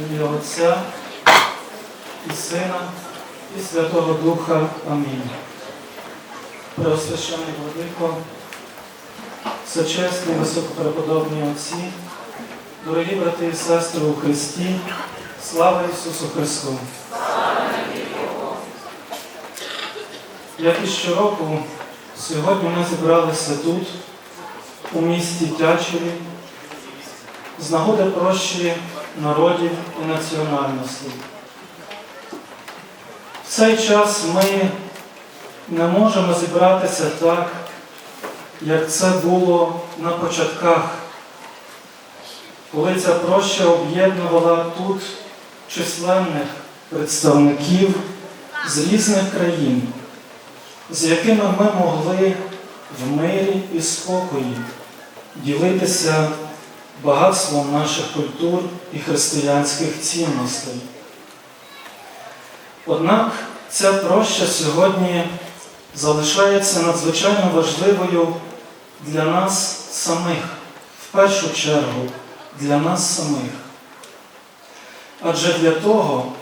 Ім'я Отця і Сина, і Святого Духа. Амінь. Преосвящений Владико, всечесні високопреподобні отці, дорогі брати і сестри у Христі, слава Ісусу Христу! Як і щороку, сьогодні ми зібралися тут, у місті Тячеві, з нагоди прощі народів і національностей. В цей час ми не можемо зібратися так, як це було на початках, коли ця проща об'єднувала тут численних представників з різних країн, з якими ми могли в мирі і спокої ділитися багатством наших культур і християнських цінностей. Однак ця проща сьогодні залишається надзвичайно важливою для нас самих, в першу чергу для нас самих. Адже для того,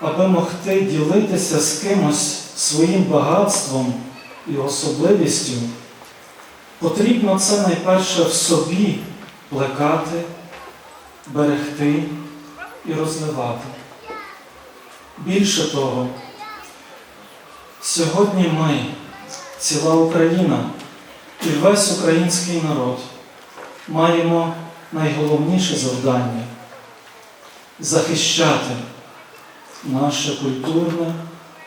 аби могти ділитися з кимось своїм багатством і особливістю, потрібно це найперше в собі плекати, берегти і розвивати. Більше того, сьогодні ми, ціла Україна і весь український народ маємо найголовніше завдання захищати наше культурне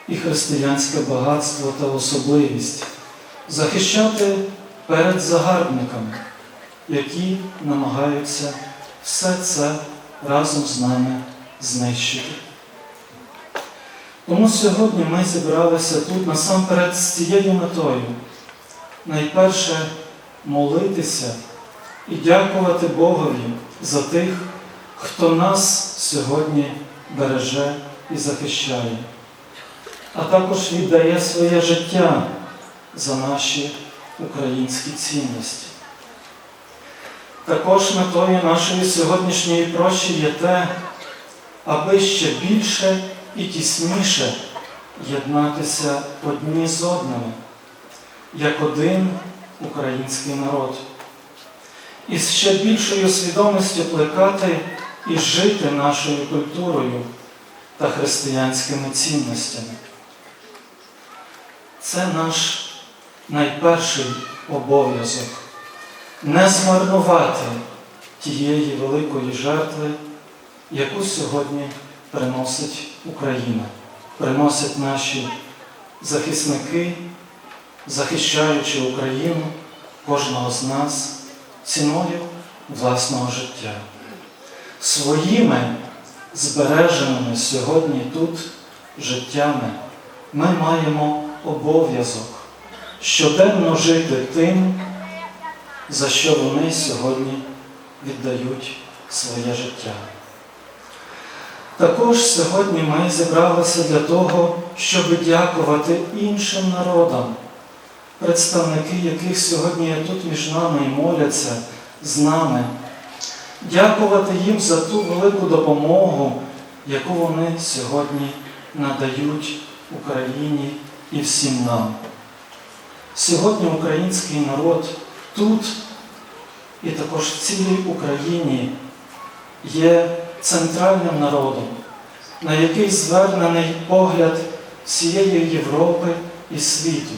і християнське багатство та особливість, захищати перед загарбниками, які намагаються все це разом з нами знищити. Тому сьогодні ми зібралися тут насамперед з цією метою. Найперше молитися і дякувати Богові за тих, хто нас сьогодні береже і захищає, а також віддає своє життя за наші українські цінності. Також метою нашої сьогоднішньої прощі є те, аби ще більше і тісніше єднатися одні з одними, як один український народ, і з ще більшою свідомістю плекати і жити нашою культурою та християнськими цінностями. Це наш найперший обов'язок не змарнувати тієї великої жертви, яку сьогодні приносить Україна, приносять наші захисники, захищаючи Україну, кожного з нас ціною власного життя. Своїми збереженими сьогодні тут життями ми маємо обов'язок щоденно жити тим, за що вони сьогодні віддають своє життя. Також сьогодні ми зібралися для того, щоб дякувати іншим народам, представники яких сьогодні є тут між нами і моляться з нами, дякувати їм за ту велику допомогу, яку вони сьогодні надають Україні і всім нам. Сьогодні український народ тут і також в цілій Україні є центральним народом, на який звернений погляд всієї Європи і світу.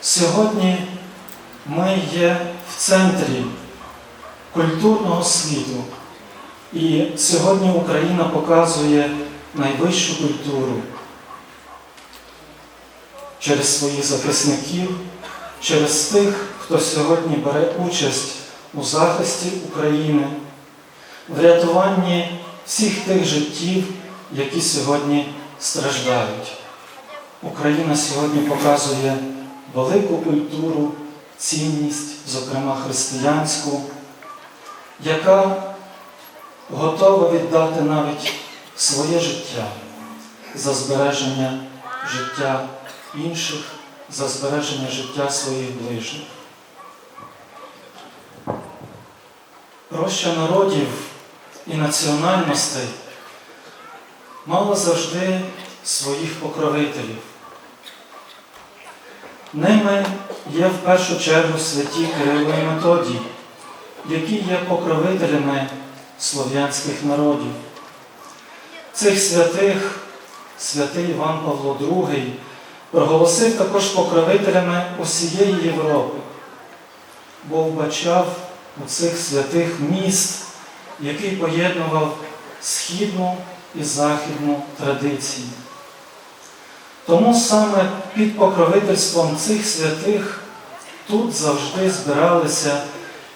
Сьогодні ми є в центрі культурного світу, і сьогодні Україна показує найвищу культуру через своїх захисників, через тих, хто сьогодні бере участь у захисті України, в рятуванні всіх тих життів, які сьогодні страждають. Україна сьогодні показує велику культуру, цінність, зокрема християнську, яка готова віддати навіть своє життя за збереження життя інших, за збереження життя своїх ближніх. Проща народів і національностей мало завжди своїх покровителів. Ними є в першу чергу святі Кирило і Методій, які є покровителями слов'янських народів. Цих святих святий Іван Павло II проголосив також покровителями усієї Європи, бо вбачав у цих святих міст, який поєднував східну і західну традиції. Тому саме під покровительством цих святих тут завжди збиралися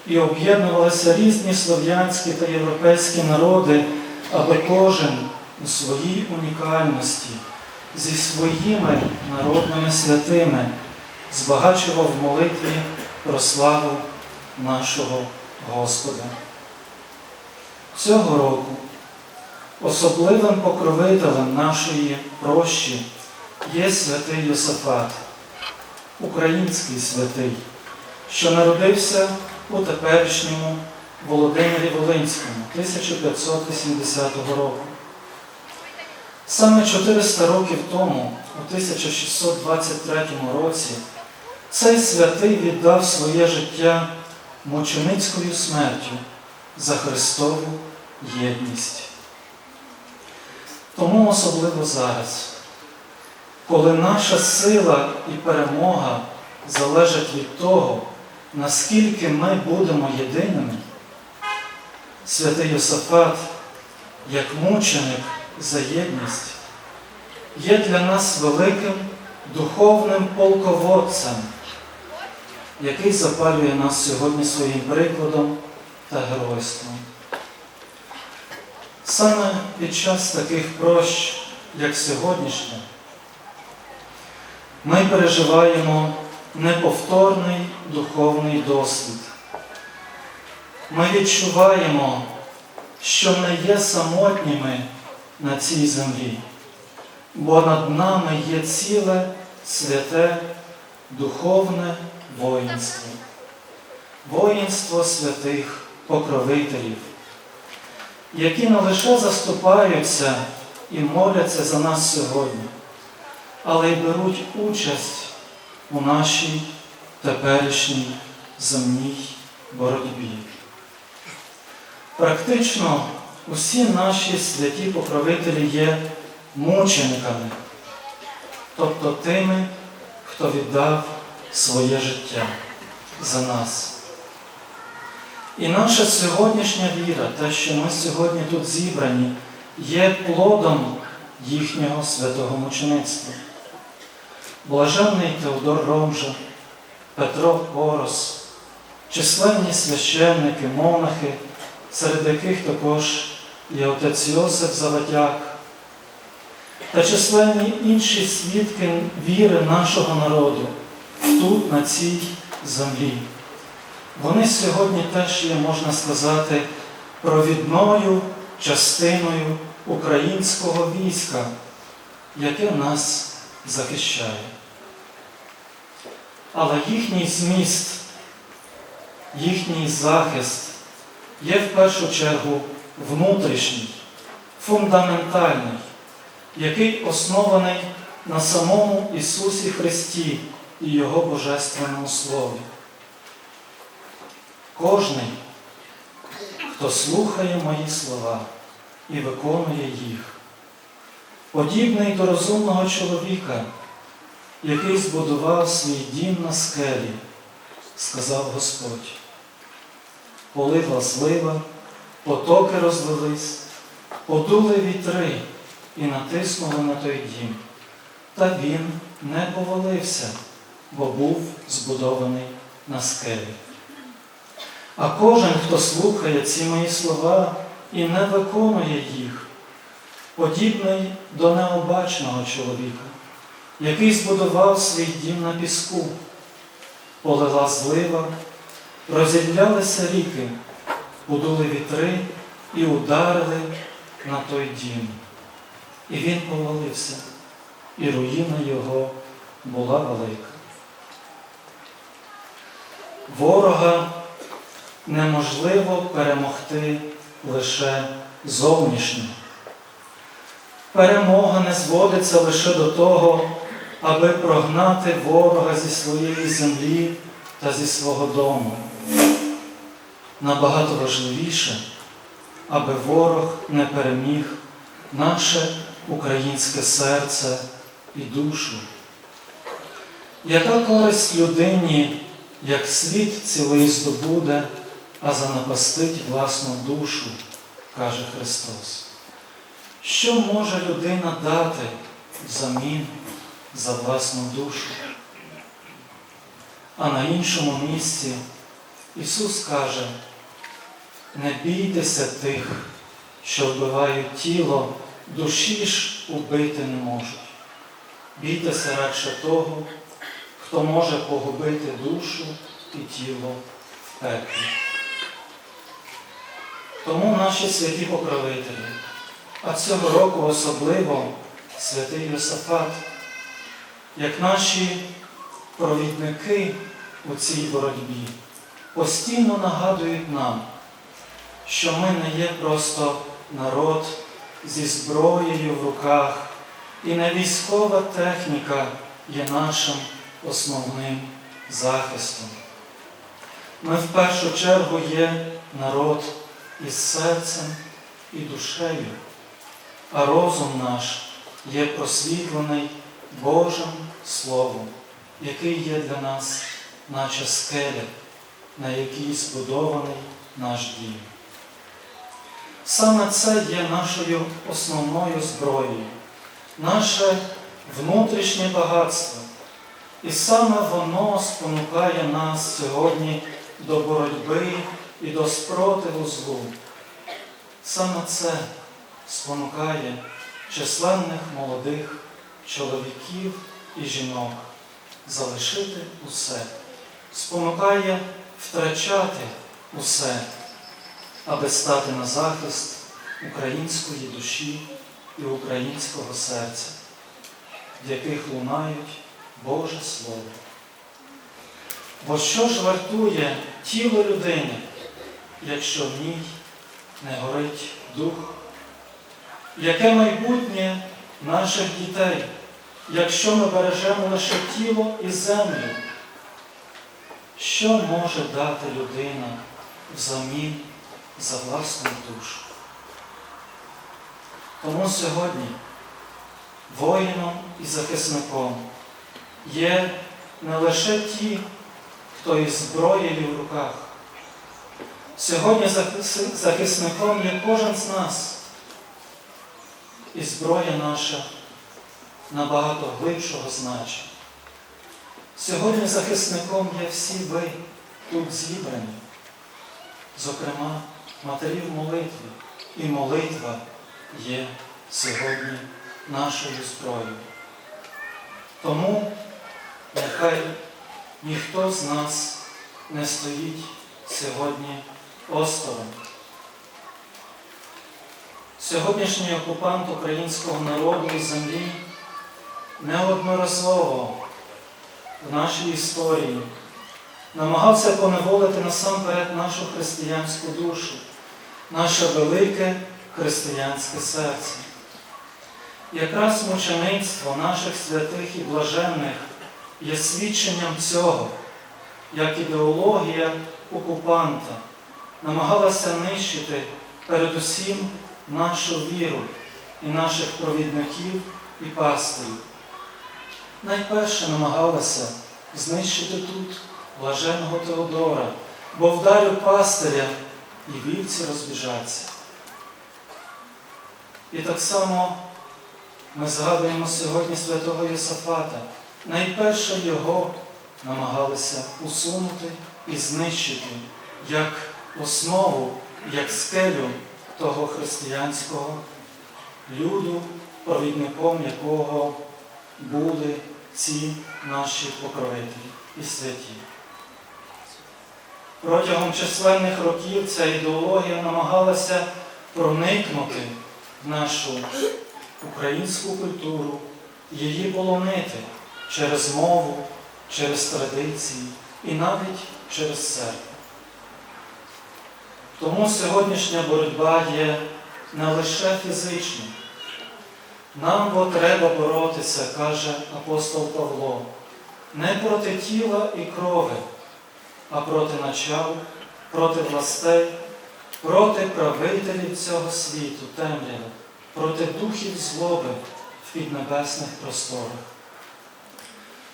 і об'єднувалися різні слов'янські та європейські народи, аби кожен у своїй унікальності зі своїми народними святими збагачував в молитві про славу нашого Господа. Цього року особливим покровителем нашої прощі є святий Йосафат, український святий, що народився у теперішньому Володимирі Волинському 1580 року. Саме 400 років тому, у 1623 році, цей святий віддав своє життя мученицькою смертю за Христову єдність. Тому особливо зараз, коли наша сила і перемога залежать від того, наскільки ми будемо єдиними, святий Йосафат, як мученик за єдність, є для нас великим духовним полководцем, який запалює нас сьогодні своїм прикладом та геройством. Саме під час таких прощ, як сьогоднішня, ми переживаємо неповторний духовний досвід. Ми відчуваємо, що не є самотніми на цій землі, бо над нами є ціле святе духовне воїнство, воїнство святих покровителів, які не лише заступаються і моляться за нас сьогодні, але й беруть участь у нашій теперішній земній боротьбі. Практично усі наші святі покровителі є мучениками, тобто тими, хто віддав своє життя за нас. І наша сьогоднішня віра, те, що ми сьогодні тут зібрані, є плодом їхнього святого мучеництва. Блаженний Теодор Ромжа, Петро Порос, численні священники, монахи, серед яких також є отець Йосиф Заватяк, та численні інші свідки віри нашого народу тут, на цій землі. Вони сьогодні теж є, можна сказати, провідною частиною українського війська, яке нас захищає. Але їхній зміст, їхній захист є в першу чергу внутрішній, фундаментальний, який оснований на самому Ісусі Христі і Його Божественному Слові. Кожний, хто слухає мої слова і виконує їх, подібний до розумного чоловіка, який збудував свій дім на скелі, сказав Господь. Полила злива, потоки розлились, подули вітри і натиснули на той дім. Та він не повалився, бо був збудований на скелі. А кожен, хто слухає ці мої слова і не виконує їх, подібний до необачного чоловіка, який збудував свій дім на піску, полила злива, розідлялися ріки, подули вітри і ударили на той дім. І він повалився, і руїна його була велика. Ворога неможливо перемогти лише зовнішнє. Перемога не зводиться лише до того, аби прогнати ворога зі своєї землі та зі свого дому. Набагато важливіше, аби ворог не переміг наше українське серце і душу. Яка користь людині, як світ цілий здобуде, а занапастить власну душу, каже Христос. Що може людина дати взамін за власну душу? А на іншому місці Ісус каже, не бійтеся тих, що вбивають тіло, душі ж убити не можуть. Бійтеся радше того, хто може погубити душу і тіло в пеклі. Тому наші святі покровителі, а цього року особливо святий Йосафат, як наші провідники у цій боротьбі, постійно нагадують нам, що ми не є просто народ зі зброєю в руках, і не військова техніка є нашим основним захистом. Ми в першу чергу є народ із серцем і душею, а розум наш є просвітлений Божим Словом, який є для нас, наче скеля, на якій збудований наш дім. Саме це є нашою основною зброєю, наше внутрішнє багатство. І саме воно спонукає нас сьогодні до боротьби і до спротиву злу. Саме це спонукає численних молодих чоловіків і жінок залишити усе, спонукає втрачати усе, аби стати на захист української душі і українського серця, в яких лунають Боже Слово. Бо що ж вартує тіло людини, якщо в ній не горить дух? Яке майбутнє наших дітей, якщо ми бережемо лише тіло і землю? Що може дати людина взамін за власну душу? Тому сьогодні воїном і захисником є не лише ті, хто із зброєю в руках. Сьогодні захисником є кожен з нас. І зброя наша набагато глибшого значення. Сьогодні захисником є всі ви тут зібрані, зокрема, матері в молитві. І молитва є сьогодні нашою зброєю. Тому нехай ніхто з нас не стоїть сьогодні осторонь. Сьогоднішній окупант українського народу і землі неодноразово в нашій історії намагався поневолити насамперед нашу християнську душу, наше велике християнське серце. Якраз мучеництво наших святих і блаженних є свідченням цього, як ідеологія окупанта намагалася нищити передусім нашу віру і наших провідників і пастирів. Найперше намагалася знищити тут блаженого Теодора, бо вдарив пастиря і вівці розбіжаться. І так само ми згадуємо сьогодні святого Єсафата. Найперше його намагалися усунути і знищити як основу, як скелю того християнського люду, провідником якого були ці наші покровителі і святі. Протягом численних років ця ідеологія намагалася проникнути в нашу українську культуру, її полонити через мову, через традиції і навіть через церкву. Тому сьогоднішня боротьба є не лише фізично. Нам бо треба боротися, каже апостол Павло, не проти тіла і крови, а проти начал, проти властей, проти правителів цього світу, темряви, проти духів злоби в піднебесних просторах.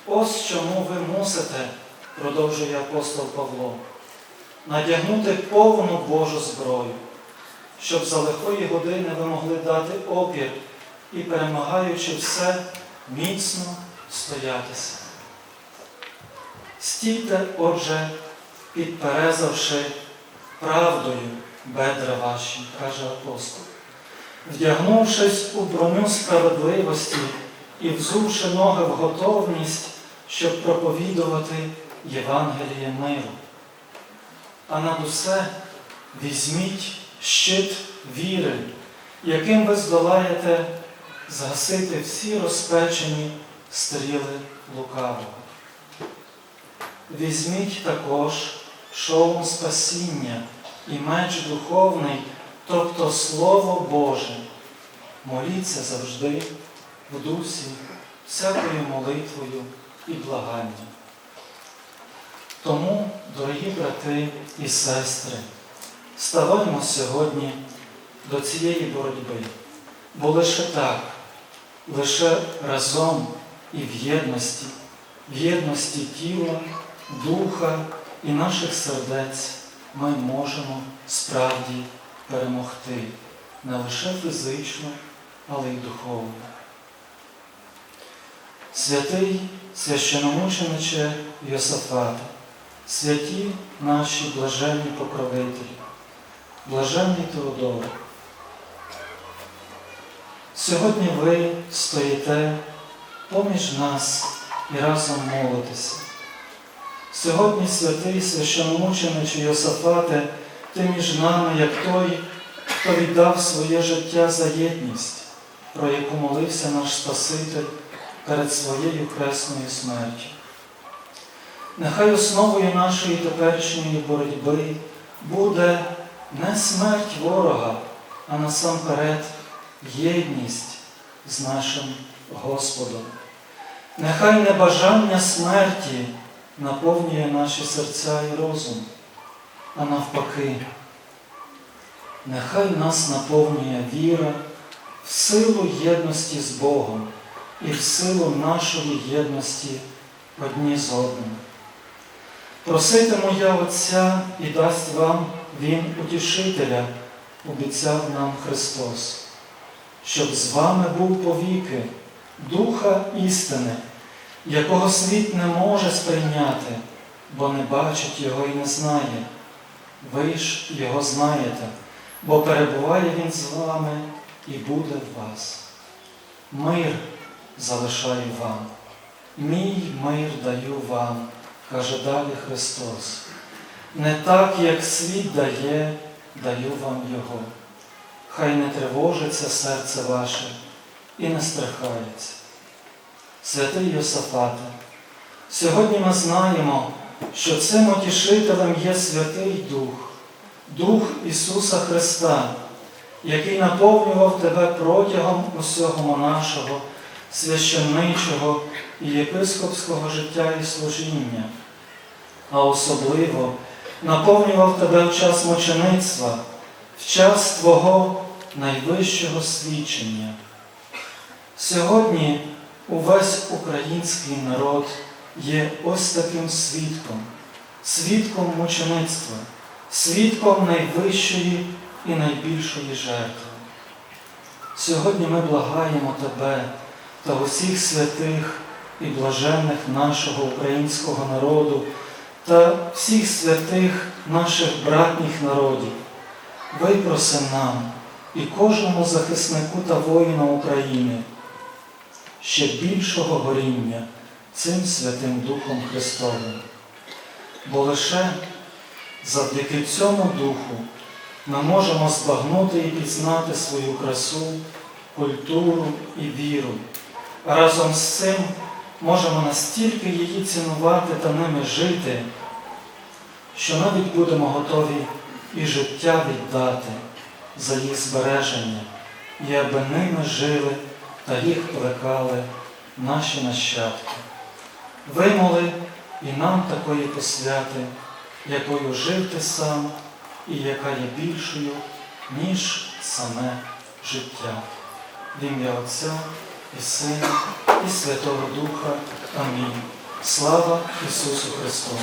Ось чому ви мусите, продовжує апостол Павло, надягнути повну Божу зброю, щоб за лихої години ви могли дати опір і, перемагаючи все, міцно стоятися. Стійте, отже, підперезавши правдою бедра ваші, каже апостол, вдягнувшись у броню справедливості і взувши ноги в готовність, щоб проповідувати Євангеліє миру. А над усе візьміть щит віри, яким ви здолаєте згасити всі розпечені стріли лукавого. Візьміть також шолом спасіння і меч духовний, тобто Слово Боже. Моліться завжди в дусі, всякою молитвою і благанням. Тому, дорогі брати і сестри, ставаймо сьогодні до цієї боротьби, бо лише так, лише разом і в єдності, в єдності тіла, духа і наших сердець ми можемо справді перемогти не лише фізично, але й духовно. Святий священомучениче Йосафате, святі наші блаженні покровителі, блаженний Теодор, сьогодні ви стоїте поміж нас і разом молитеся. Сьогодні святий священомучениче Йосафате, ти між нами, як той, хто віддав своє життя за єдність, про яку молився наш Спаситель перед своєю хресною смертю. Нехай основою нашої теперішньої боротьби буде не смерть ворога, а насамперед єдність з нашим Господом. Нехай не бажання смерті наповнює наші серця і розум, а навпаки, нехай нас наповнює віра в силу єдності з Богом і в силу нашої єдності одні з одним. Проситиму я Отця і дасть вам Він утішителя, обіцяв нам Христос, щоб з вами був повіки Духа істини, якого світ не може сприйняти, бо не бачить Його і не знає. Ви ж Його знаєте, бо перебуває Він з вами і буде в вас. Мир залишаю вам, мій мир даю вам, каже далі Христос. Не так, як світ дає, даю вам Його. Хай не тривожиться серце ваше і не страхається. Святий Йосафате, сьогодні ми знаємо, що цим утішителем є Святий Дух, Дух Ісуса Христа, який наповнював тебе протягом усього нашого, священничого і єпископського життя і служіння, а особливо наповнював тебе в час мучеництва, в час Твого найвищого свідчення. Сьогодні увесь український народ є ось таким свідком, свідком мучеництва, свідком найвищої і найбільшої жертви. Сьогодні ми благаємо Тебе та усіх святих і блаженних нашого українського народу та всіх святих наших братніх народів. Випроси нам і кожному захиснику та воїну України ще більшого горіння цим Святим Духом Христовим. Бо лише завдяки цьому Духу ми можемо збагнути і пізнати свою красу, культуру і віру. Разом з цим можемо настільки її цінувати та ними жити, що навіть будемо готові і життя віддати за їх збереження, і аби ними жили та їх плекали наші нащадки. Вимоли і нам такої посвяти, якою жив ти сам, і яка є більшою, ніж саме життя. В ім'я Отця і Сина, і Святого Духа. Амінь. Слава Ісусу Христу!